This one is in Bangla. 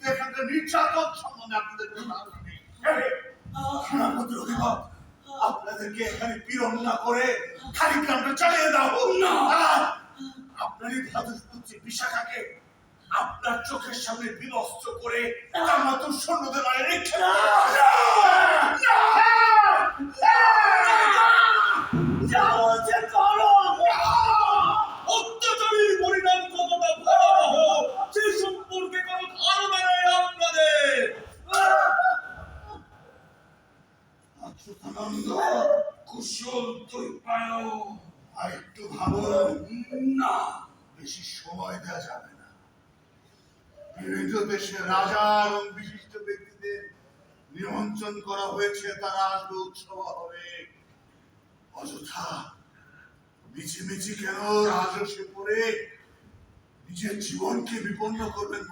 কিন্তু এখানকার নির্যাতন সম্বন্ধে আপনাদের কোনো ধারণা নেই। সেনাপতি অধিপত আপনাদেরকে এখানে পীড়ন না করে খালি গ্রামটা চালিয়ে দাও। না। আপনারই বিশাখাকে আপনার চোখের সামনে বিনষ্ট করে কামাতুর সৈন্যদের মারে রেখে অত্যাচারীর পরিণাম কতটা ভয়াবহ সে সম্পর্কে কোনো ধারণা নেই আপনাদের অচ্যুতানন্দ কুশল দৈপায় আর একটু ভাবুন না, বেশি সময় দেওয়া যাবে না। বিভিন্ন দেশের রাজা এবং বিশিষ্ট ব্যক্তিদের নিমন্ত্রণ করা হয়েছে তারা আসবে উৎসব হবে অযথা মিছিমিছি কেন রাজস্বে পড়ে নিজের জীবনকে বিপন্ন করবেন